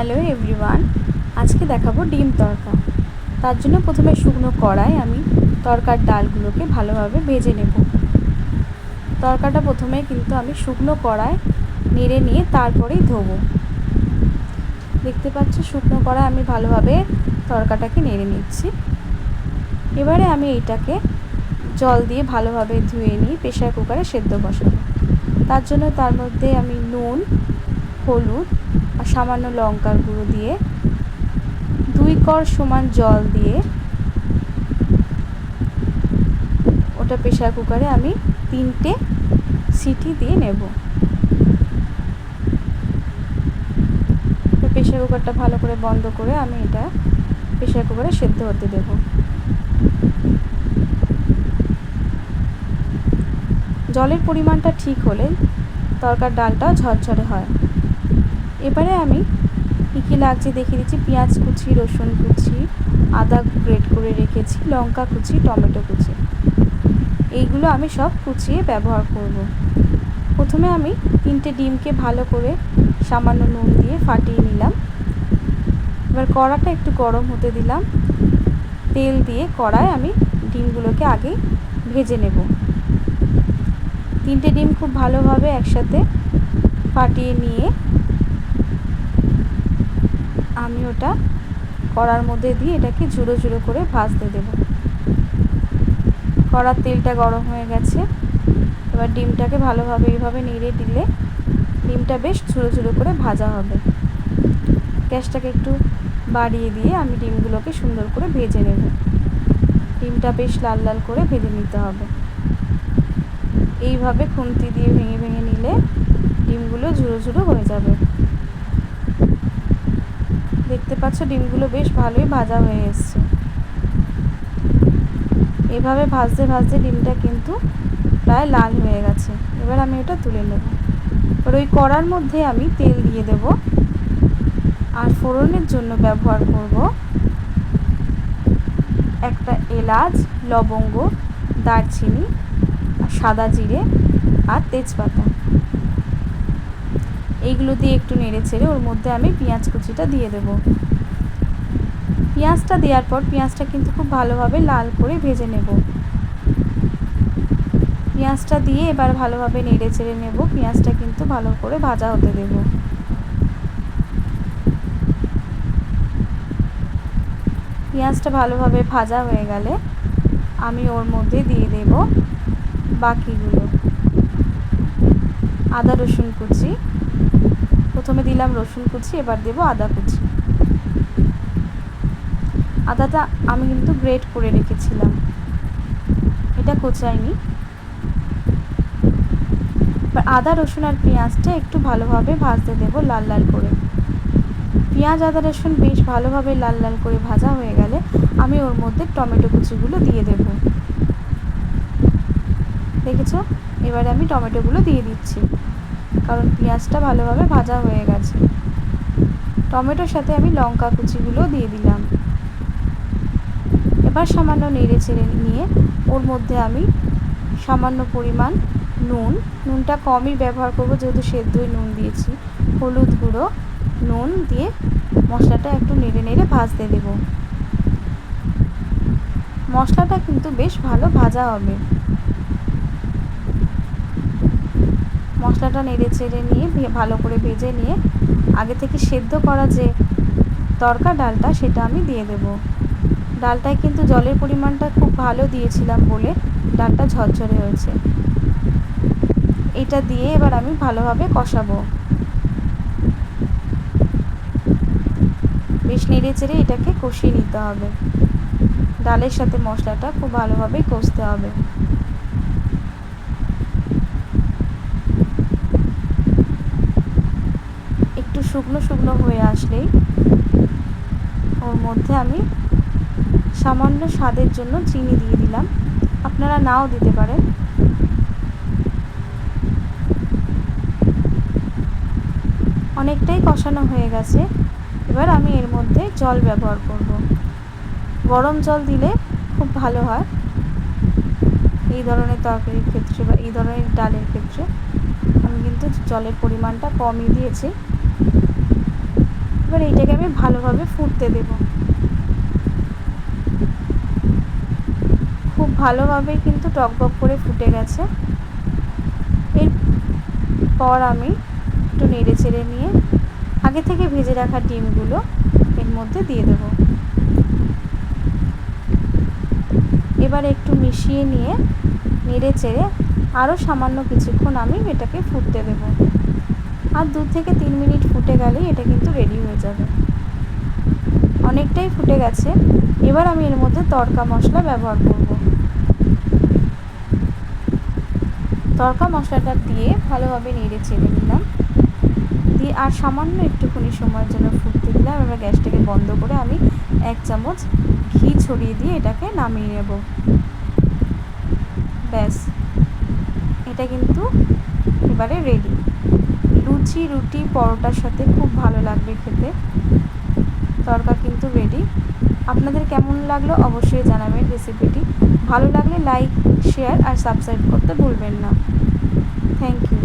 Hello everyone, আজকে দেখাবো ডিম তরকা। তার জন্য প্রথমে শুকনো কড়াই আমি তরকার ডালগুলোকে ভালোভাবে ভেজে নেব। তরকাটা প্রথমে কিন্তু আমি শুকনো কড়াই নেড়ে নিয়ে তারপরেই ধোবো। দেখতে পাচ্ছ শুকনো কড়াই আমি ভালোভাবে তরকাটাকে নেড়ে নিচ্ছি। এবারে আমি এইটাকে জল দিয়ে ভালোভাবে ধুয়ে নিই প্রেশার কুকারে সেদ্ধ বসাবো। তার জন্য তার মধ্যে আমি নুন, হলুদ আর সামান্য লঙ্কার গুঁড়ো দিয়ে দুই কর সমান জল দিয়ে ওটা প্রেশার কুকারে আমি তিনটে সিটি দিয়ে নেব। প্রেশার কুকারটা ভালো করে বন্ধ করে আমি এটা প্রেশার কুকারে সেদ্ধ হতে দেব। জলের পরিমাণটা ঠিক হলে তরকার ডালটাও ঝরঝরে হয়। এবারে আমি কী কী লাগছে দেখিয়ে দিচ্ছি। পেঁয়াজ কুচি, রসুন কুচি, আদা গ্রেট করে রেখেছি, লঙ্কা কুচি, টমেটো কুচি। এইগুলো আমি সব কুচিয়ে ব্যবহার করব। প্রথমে আমি তিনটে ডিমকে ভালো করে সামান্য নুন দিয়ে ফাটিয়ে নিলাম। এবার কড়াটা একটু গরম হতে দিলাম। তেল দিয়ে কড়ায় আমি ডিমগুলোকে আগে ভেজে নেব। তিনটে ডিম খুব ভালোভাবে একসাথে ফাটিয়ে নিয়ে আমি ওটা কড়ার মধ্যে দিয়ে এটাকে ঝুড়ো ঝুড়ো করে ভাজতে দেব। কড়ার তেলটা গরম হয়ে গেছে। এবার ডিমটাকে ভালোভাবে এইভাবে নেড়ে দিলে ডিমটা বেশ ঝুড়ো ঝুড়ো করে ভাজা হবে। গ্যাসটাকে একটু বাড়িয়ে দিয়ে আমি ডিমগুলোকে সুন্দর করে ভেজে নেব। ডিমটা বেশ লাল লাল করে ভেজে নিতে হবে। এইভাবে খুন্তি দিয়ে ভেঙে ভেঙে নিলে ডিমগুলো ঝুড়ো ঝুড়ো হয়ে যাবে। দেখতে পাচ্ছ, ডিমগুলো বেশ ভালোই ভাজা হয়ে এসছে। এভাবে ভাজতে ভাজতে ডিমটা কিন্তু প্রায় লাল হয়ে গেছে। এবার আমি ওটা তুলে নেব। এবার ওই কড়ার মধ্যে আমি তেল দিয়ে দেব। আর ফোড়নের জন্য ব্যবহার করব একটা এলাচ, লবঙ্গ, দারচিনি, সাদা জিরে আর তেজপাতা। এইগুলো দিয়ে একটু নেড়ে ছেড়ে ওর মধ্যে আমি পেঁয়াজ কুচিটা দিয়ে দেব। পেঁয়াজটা দেওয়ার পর পেঁয়াজটা কিন্তু খুব ভালোভাবে লাল করে ভেজে নেব। পেঁয়াজটা দিয়ে এবার ভালোভাবে নেড়ে চেড়ে নেব। পেঁয়াজটা কিন্তু ভালো করে ভাজা হতে দেব। পেঁয়াজটা ভালোভাবে ভাজা হয়ে গেলে আমি ওর মধ্যে দিয়ে দেব বাকিগুলো। আদা রসুন কুচি। প্রথমে দিলাম রসুন কুচি, এবার দেব আদা কুচি। আদাটা আমি কিন্তু গ্রেট করে রেখেছিলাম। এটা কোচাইনি আদা, রসুন আর পেঁয়াজটা একটু ভালোভাবে ভাজতে দেব লাল লাল করে। পেঁয়াজ, আদা, রসুন বেশ ভালোভাবে লাল লাল করে ভাজা হয়ে গেলে আমি ওর মধ্যে টমেটো কুচিগুলো দিয়ে দেব। দেখেছ? এবারে আমি টমেটোগুলো দিয়ে দিচ্ছি। কারণ পেঁয়াজটা ভালোভাবে ভাজা হয়ে গেছে। টমেটোর সাথে আমি লঙ্কা কুচিগুলো দিয়ে দিলাম। এবার সামান্য নেড়ে চেড়ে নিয়ে ওর মধ্যে আমি সামান্য পরিমাণ নুন, নুনটা কমই ব্যবহার করব যেহেতু সেদ্ধই নুন দিয়েছি। হলুদ গুঁড়ো, নুন দিয়ে মশলাটা একটু নেড়ে নেড়ে ভাজতে দেব। মশলাটা কিন্তু বেশ ভালো ভাজা হবে। মশলাটা নেড়ে চেড়ে নিয়ে ভালো করে ভেজে নিয়ে আগে থেকে সেদ্ধ করা যে তরকা ডালটা সেটা আমি দিয়ে দেব। ডালটায় কিন্তু জলের পরিমাণটা খুব ভালো দিয়েছিলাম বলে ডালটা ঝরঝরে হয়েছে। এটা দিয়ে এবার আমি ভালোভাবে কষাবো। বেশ নেড়ে চেড়ে এটাকে কষিয়ে নিতে হবে। ডালের সাথে মশলাটা খুব ভালোভাবে কষতে হবে। একটু শুকনো শুকনো হয়ে আসলেই ওর মধ্যে আমি সামান্য স্বাদের জন্য চিনি দিয়ে দিলাম। আপনারা নাও দিতে পারেন। অনেকটাই কষানো হয়ে গেছে। এবার আমি এর মধ্যে জল ব্যবহার করব। গরম জল দিলে খুব ভালো হয়। এই ধরনের তরকারির ক্ষেত্রে বা এই ধরনের ডালের ক্ষেত্রে আমি কিন্তু জলের পরিমাণটা কমই দিয়েছি। এবার এইটাকে আমি ভালোভাবে ফুটতে দেব খুব ভালোভাবে কিন্তু টকবক করে ফুটে গেছে। এরপর আমি একটু নেড়ে চেড়ে নিয়ে আগে থেকে ভেজে রাখা ডিমগুলো এর মধ্যে দিয়ে দেব। এবার একটু মিশিয়ে নিয়ে নেড়ে চেড়ে আরও সামান্য কিছুক্ষণ আমি এটাকে ফুটতে দেব। আর দু থেকে তিন মিনিট ফুটে গেলেই এটা কিন্তু রেডি হয়ে যাবে। অনেকটাই ফুটে গেছে। এবার আমি এর মধ্যে তড়কা মশলা ব্যবহার করব। তড়কা মশলাটা দিয়ে ভালোভাবে নেড়ে চেড়ে নিলাম। দিয়ে আর সামান্য একটুখানি সময়ের জন্য ফুটতে দিলাম। এবার গ্যাসটাকে বন্ধ করে আমি এক চামচ ঘি ছড়িয়ে দিয়ে এটাকে নামিয়ে নেব। ব্যাস। এটা কিন্তু এবারে রেডি লুচি, রুটি, পরোটার সাথে খুব ভালো লাগবে খেতে। তরকা কিন্তু রেডি আপনাদের কেমন লাগল অবশ্যই জানাবেন রেসিপিটি। ভালো লাগলে লাইক, শেয়ার আর সাবস্ক্রাইব করতে ভুলবেন না। Thank you.